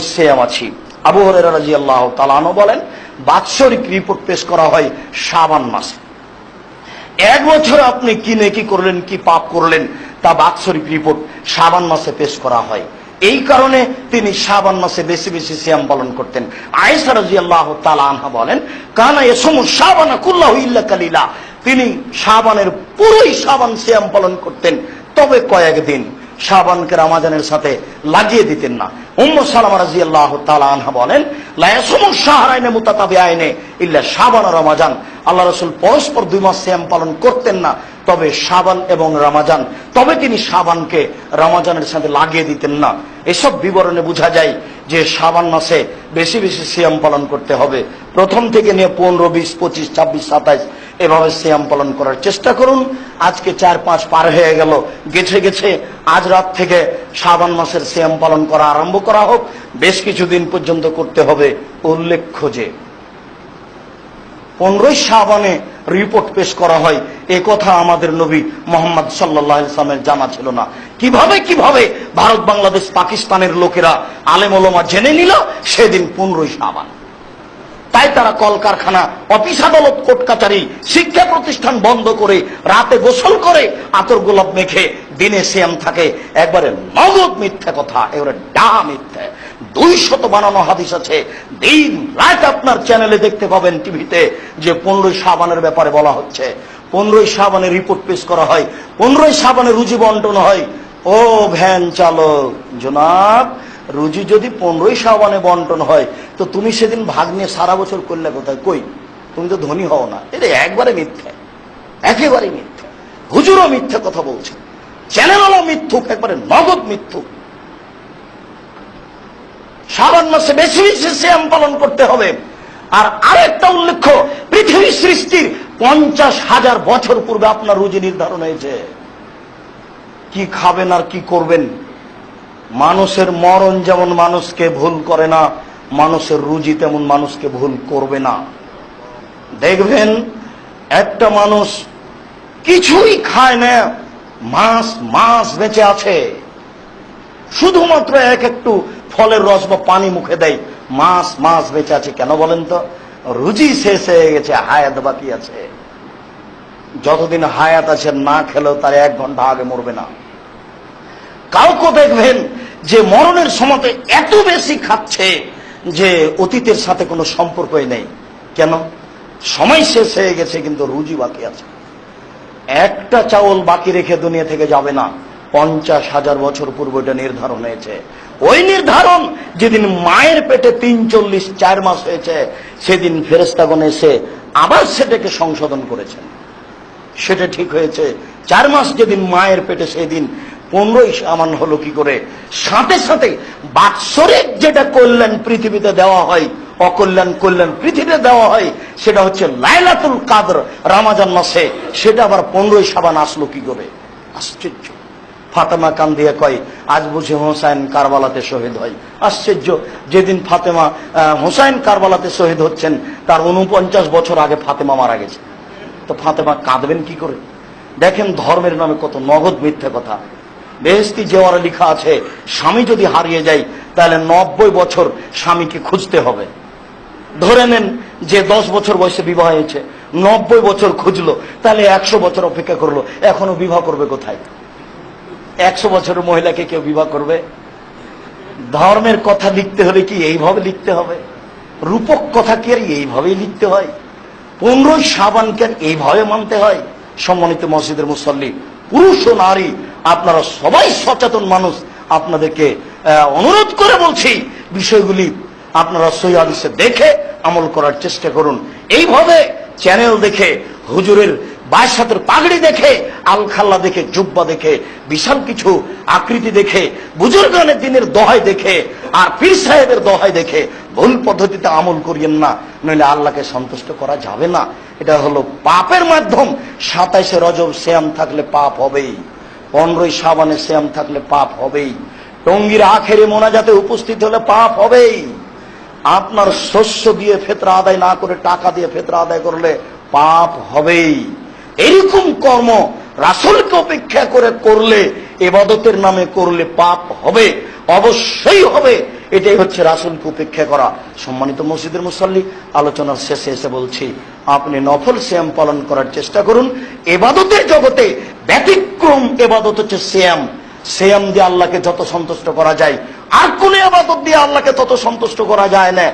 সেয়াম আছি। আবু রাজি আল্লাহ তালানো বলেন, বাৎসরিক রিপোর্ট পেশ করা হয় শাবান মাসে। এক বছর আপনি কি নেকি করলেন, কি পাপ করলেন, তা বাৎসরিক রিপোর্ট শাবান মাসে পেশ করা হয়। এই কারণে তিনি শাবান মাসে বেশি বেশি সিয়াম পালন করতেন। আয়েশা রাজি আল্লাহ আনহা বলেন, কানা এসম শাবানা কুল্লাহ ইল্লা কালিলা। তিনি শাবানের পুরোই সাবান সিয়াম পালন করতেন। তবে কয়েকদিন শাবানকে রামাজানের সাথে লাগিয়ে দিতেন না। উম্ম সালামা রাজি আল্লাহ আনহা বলেন শাহরাইনে মুতাতাবি আইনে ইল্লা শাবান ও রমাজান। আল্লাহ রসুল পরস্পর দুই মাস শ্যাম পালন করতেন না, তবে শাবান এবং রামাজান, তবে তিনি শাবানকে রামাজানের সাথে লাগিয়ে দিতেন না। এসব বিবরণে বোঝা যায় যে শাবান মাসে বেশি বেশি সিয়াম পালন করতে হবে। প্রথম থেকে নিয়ে পনেরো, বিশ, পঁচিশ, ছাব্বিশ, সাতাইশ এভাবে সিয়াম পালন করার চেষ্টা করুন। আজকে চার পাঁচ পার হয়ে গেল, গেছে গেছে। আজ রাত থেকে শাবান মাসের সিয়াম পালন করা আরম্ভ করা হোক। বেশ কিছুদিন পর্যন্ত করতে হবে উল্লেখ্য যে, পনেরোই শাহবানে রিপোর্ট পেশ করা হয়। এ কথা আমাদের নবী মোহাম্মদ সাল্লাহ ইসলামের জানা ছিল না। কীভাবে কীভাবে ভারত, বাংলাদেশ, পাকিস্তানের লোকেরা আলেমলমা জেনে নিল? সেদিন পনেরোই শাহবান তাই তারা কলকারখানা, অফিস আদালত, কোর্ট কাচারি, শিক্ষা প্রতিষ্ঠান বন্ধ করে রাতে গোসল করে আতর গোলাপ মেখে দিনে শ্যাম থাকে। একবারে নগদ মিথ্যা কথা, এবারে ডা মিথ্যা। দুই শত বানানো হাদিস আছে। দিন রাত আপনার চ্যানেলে দেখতে পাবেন টিভিতে যে পনেরোই সাবানের ব্যাপারে বলা হচ্ছে। পনেরোই সাবানের রিপোর্ট পেশ করা হয়। পনেরোই সাবানে রুজি বন্টন হয়। ও ভ্যান চালক, জনাব রুজি যদি পনেরোই সাবানে বন্টন হয়, তো তুমি সেদিন ভাগ নিয়ে সারা বছর করলে কোথায়? কই? তুমি তো ধনী হও না। এটা একবারে মিথ্যে। একেবারে মিথ্যে। হুজুরও মিথ্যে কথা বলছে চ্যানেলও মিথ্যুক, একবারে নগদ মিথ্যুক। শ্রাবণ মাসে বেশি বেশি শ্যাম পালন করতে হবে। আর আরেকটা উল্লেখ্য, পৃথিবী সৃষ্টির পঞ্চাশ হাজার বছর পূর্বে আপনার রুজি নির্ধারণ হয়েছে। কি খাবেন আর কি করবেন? মানুষের মরণ যেমন মানুষকে ভুল করে না, মানুষের রুজি তেমন মানুষকে ভুল করবে না। দেখবেন, একটা মানুষ কিছুই খায় না, মাস মাস বেঁচে আছে। শুধুমাত্র এক একটু ফলের রস বা পানি মুখে দেয়, মাস মাস বেঁচে আছে কেন বলেন তো? রুজি শেষ হয়ে গেছে, হায়াত বাকি আছে। যতদিন হায়াত আছে, না খেলেও তার এক ঘণ্টা আগে মরবে না। কাউকে দেখবেন যে মরণের সময় এত বেশি খাচ্ছে যে অতীতের সাথে কোনো সম্পর্কই নেই। কেন? সময় শেষ হয়ে গেছে, কিন্তু রুজি বাকি আছে। একটা চাউল বাকি রেখে দুনিয়া থেকে যাবে না। পঞ্চাশ হাজার বছর পূর্বে এটা নির্ধারণ হয়েছে। ওই নির্ধারণ যেদিন মায়ের পেটে তিন চল্লিশ চার মাস হয়েছে, সেদিন ফেরেস্তাগণ এসে আবার সেটাকে সংশোধন করেছেন। সেটা ঠিক হয়েছে। চার মাস যেদিন মায়ের পেটে সেদিন পনেরোই সামান হলো কি করে? সাথে সাথে বাৎসরিক যেটা কল্যাণ পৃথিবীতে দেওয়া হয়, অকল্যাণ কল্যাণ পৃথিবীতে দেওয়া হয়, সেটা হচ্ছে লাইলাতুল কাদর, রামাজান মাসে। সেটা আবার পনেরোই সাবান আসলো কি করে? আশ্চর্য। ফাতেমা কান দিয়ে কয়, আজ বুঝি হোসাইন কারবালাতে শহীদ হয়। আশ্চর্য। যেদিন ফাতেমা হোসাইন কারবালাতে শহীদ হচ্ছেন, তার উনপঞ্চাশ বছর আগে ফাতেমা মারা গেছে। তো ফাতেমা কাঁদবেন কি করে? দেখেন ধর্মের নামে কত নগদ মিথ্যে কথা। বেহস্তি জেওয়ারে লেখা আছে, স্বামী যদি হারিয়ে যায়, তাহলে নব্বই বছর স্বামীকে খুঁজতে হবে। ধরে নেন যে দশ বছর বয়সে বিবাহ হয়েছে, নব্বই বছর খুঁজলো, তাহলে একশো বছর অপেক্ষা করল, এখনও বিবাহ করবে কোথায়? একশো বছরের মহিলাকে কেউ বিবাহ করবে? ধর্মের কথা লিখতে হলে কি এইভাবে লিখতে হবে? রূপক কথা কি আর এইভাবেই লিখতে হয়? পনেরোই সাবানকে এইভাবে মানতে হয়? সম্মানিত মসজিদের মুসল্লি, পুরুষ ও নারী আপনারা সবাই সচেতন মানুষ। আপনাদেরকে অনুরোধ করে বলছি, বিষয়গুলি আপনারা সই হাদিসে দেখে আমল করার চেষ্টা করুন। এইভাবে চ্যানেল দেখে, হুজুরের বাইশ হাতের পাগড়ি দেখে, আলখাল্লা দেখে, জুব্বা দেখে, বিশাল কিছু আকৃতি দেখে, বুজুর্গানের দিনের দহাই দেখে, আর পীর সাহেবের দহাই দেখে, ভুল পদ্ধতিতে আমল করিয়েন না, নইলে আল্লাহকে সন্তুষ্ট করা যাবে না। এটা হলো পাপের মাধ্যম। সাতাইশে রজব শ্যাম থাকলে পাপ হবেই। পনেরোই সাবানে শ্যাম থাকলে পাপ হবেই। টঙ্গির আখেরে মোনাজাতে উপস্থিত হলে পাপ হবেই। আপনার শস্য দিয়ে ফেতরা আদায় না করে, টাকা দিয়ে ফেতরা আদায় করলে পাপ হবেই। এরকম কর্ম রাসুলকে অপেক্ষা করে করলে, এবাদতের নামে করলে পাপ হবে, অবশ্যই হবে। এটাই হচ্ছে রাসুলকে উপেক্ষা করা। সম্মানিত মসজিদের মুসল্লি, আলোচনার শেষে এসে বলছি, আপনি নফল শ্যাম পালন করার চেষ্টা করুন। এবাদতের জগতে ব্যতিক্রম এবাদত হচ্ছে শ্যাম শ্যাম দিয়ে আল্লাহকে যত সন্তুষ্ট করা যায়, আর কোন এবাদত দিয়ে আল্লাহকে তত সন্তুষ্ট করা যায় না।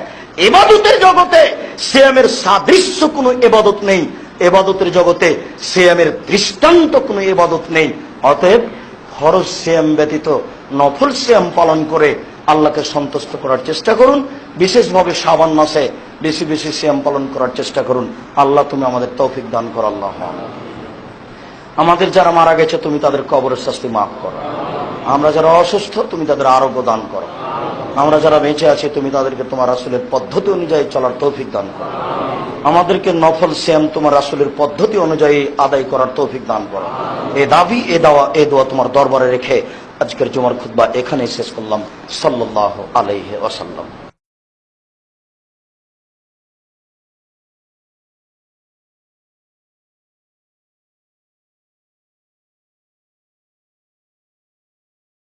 এবাদতের জগতে শ্যামের সাদৃশ্য কোনো এবাদত নেই। এবাদতের জগতে শ্যামের দৃষ্টান্ত কোনো এবাদত নেই। অতএব ফরজ শ্যাম ব্যতীত নফল শ্যাম পালন করে আল্লাহকে সন্তুষ্ট করার চেষ্টা করুন। বিশেষভাবে শ্রাবণ মাসে বেশি বেশি শ্যাম পালন করার চেষ্টা করুন। আল্লাহ তুমি আমাদের তৌফিক দান করো, আল্লাহ আমাদের যারা মারা গেছে, তুমি তাদের কবরের শাস্তি মাফ করো। আমরা যারা অসুস্থ, তুমি তাদের আরোগ্য দান করো। আমরা যারা বেঁচে আছি, তুমি তাদেরকে তোমার আসলের পদ্ধতি অনুযায়ী চলার তৌফিক দান করো। আমাদেরকে নফল শ্যাম তোমার আসলের পদ্ধতি অনুযায়ী আদায় করার তৌফিক দান করো। এ দাবি, এ দাওয়া, এ দোয়া তোমার দরবারে রেখে আজকের জুমার খুদ্া এখানেই শেষ করলাম। সাল্লাহ আলাইহে ওয়াসাল্লাম।